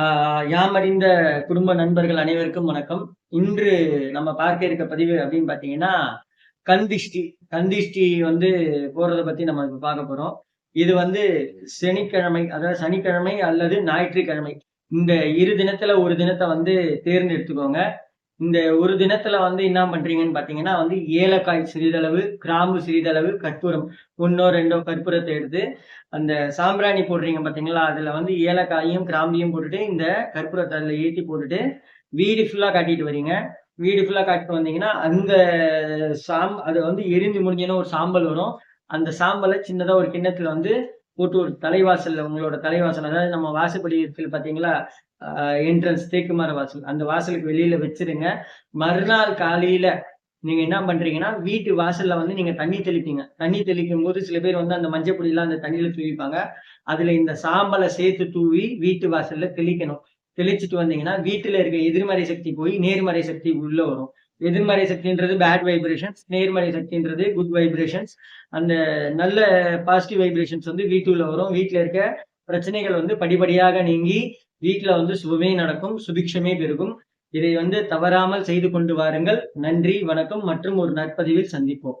ஆஹ் யாமறிந்த குடும்ப நண்பர்கள் அனைவருக்கும் வணக்கம். இன்று நம்ம பார்க்க இருக்க பதிவு அப்படின்னு பாத்தீங்கன்னா கந்திஷ்டி கந்திஷ்டி வந்து போறத பத்தி நம்ம இப்ப பார்க்க போறோம். இது வந்து சனிக்கிழமை அதாவது சனிக்கிழமை அல்லது ஞாயிற்றுக்கிழமை. இந்த இரு தினத்துல ஒரு தினத்தை வந்து தேர்ந்தெடுத்துக்கோங்க. இந்த ஒரு தினத்துல வந்து என்ன பண்றீங்கன்னு பாத்தீங்கன்னா வந்து ஏலக்காய் சிறிதளவு கிராம்பு சிறிதளவு கற்பூரம் ஒன்னோ ரெண்டோ கற்பூரத்தை எடுத்து அந்த சாம்பிராணி போடுறீங்க பாத்தீங்களா அதுல வந்து ஏலக்காயும் கிராம்பியும் போட்டுட்டு இந்த கற்பூரத்தை அதுல ஏத்தி போட்டுட்டு வீடு ஃபுல்லா காட்டிட்டு வரீங்க வீடு ஃபுல்லா காட்டிட்டு வந்தீங்கன்னா அந்த சாம் அது வந்து எரிஞ்சு முடிஞ்சோன்னா ஒரு சாம்பல் வரும். அந்த சாம்பலை சின்னதா ஒரு கிண்ணத்துல வந்து போட்டு ஒரு தலைவாசல்ல உங்களோட தலைவாசல் அதாவது நம்ம வாசப்படி இருக்கு பாத்தீங்களா என்ட்ரன்ஸ் தேக்குமார வாசல். அந்த வாசலுக்கு வெளியில வச்சிருங்க. மறுநாள் காலையில நீங்க என்ன பண்றீங்கன்னா வீட்டு வாசல்ல வந்து நீங்க தண்ணி தெளிப்பீங்க. தண்ணி தெளிக்கும் போது சில பேர் வந்து அந்த மஞ்சள் பொடியெல்லாம் அந்த தண்ணியில தூவிப்பாங்க அதுல இந்த சாம்பலை சேர்த்து தூவி வீட்டு வாசல்ல தெளிக்கணும். தெளிச்சுட்டு வந்தீங்கன்னா வீட்டுல இருக்க எதிர்மறை சக்தி போய் நேர்மறை சக்தி உள்ள வரும். எதிர்மறை சக்தின்றது பேட் வைப்ரேஷன்ஸ் நேர்மறை சக்தின்றது குட் வைப்ரேஷன்ஸ் அந்த நல்ல பாசிட்டிவ் வைப்ரேஷன்ஸ் வந்து வீட்டுல வரும். வீட்டுல இருக்க பிரச்சனைகள் வந்து படிப்படியாக நீங்கி வீட்டுல வந்து சுபமே நடக்கும் சுபிக்ஷமே பெருகும். இதை வந்து தவறாமல் செய்து கொண்டு வாருங்கள். நன்றி வணக்கம் மற்றும் ஒரு நற்பதிவில் சந்திப்போம்.